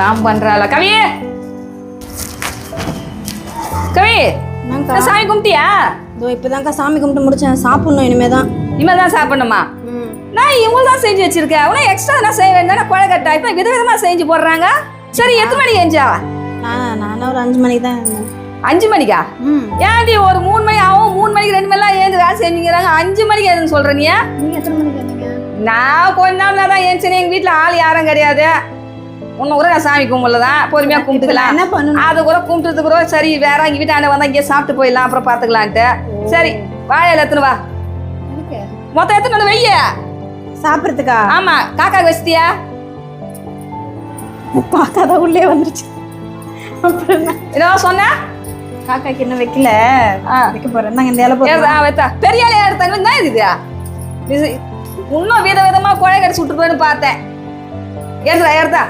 தான் பண்றாள கவி! கவி! சாமி கும்பிட்டியா? இதோ இப்பதான்க்கா சாமி கும்பிட்டு முடிச்சேன். சாப்பிடணும் இனிமே தான் இனிமே தான் சாப்பிடணுமா நான் இவங்க தான் செஞ்சு வச்சிருக்கேன். உனக்கு எக்ஸ்ட்ரா நான் செய்ய வேண்டாம் குழக்கட்டா இப்போ விதவிதமா செஞ்சு போடுறாங்க. சரி எத்தனை மணிக்கு எஞ்சா நான் நானும் ஒரு அஞ்சு மணிக்கு தான் அஞ்சு மணிக்கா? ஏன்டி ஒரு மூணு மணி ஆகும் மூணு மணிக்கு ரெண்டு மணிலாம் ஏந்து வேலை செஞ்சுங்கிறாங்க. அஞ்சு மணிக்கு ஏதுன்னு சொல்ற நீ? நீங்க எத்தனை மணிக்கு நான் கொஞ்ச நாள் தான் ஏன்ச்சேன் எங்க வீட்டில் ஆள் யாரும் கிடையாது. உன்னை கூட நான் சாமி கும்பல தான் பொறுமையா கும்பிட்டுக்கலாம். என்ன பண்ணணும்? அது கூட கும்பிட்டது கூட சரி வேற எங்க வீட்டாண்ட வந்தா இங்கே சாப்பிட்டு போயிடலாம் அப்புறம் பாத்துக்கலான்ட்டு சரி வாழையில எத்தனை வா. மொத்தம் எத்தனை வந்து வெய்ய சாப்பிட்றதுக்கா? ஆமா காக்கா வச்சிட்டியா? காக்கா தான் உள்ளே வந்துருச்சு. அப்புறம் என்ன? என்ன சொன்ன? காக்காக்கு இன்னும் வைக்கல. வைக்க போறேன். நாங்க இந்த இலை வைத்தா. பெரிய ஆளையா எடுத்தாங்க? என்ன இது இன்னும் வித விதமா குழை கடிச்சு விட்டுருப்பேன்னு பார்த்தேன். எடுத்தா எடுத்தா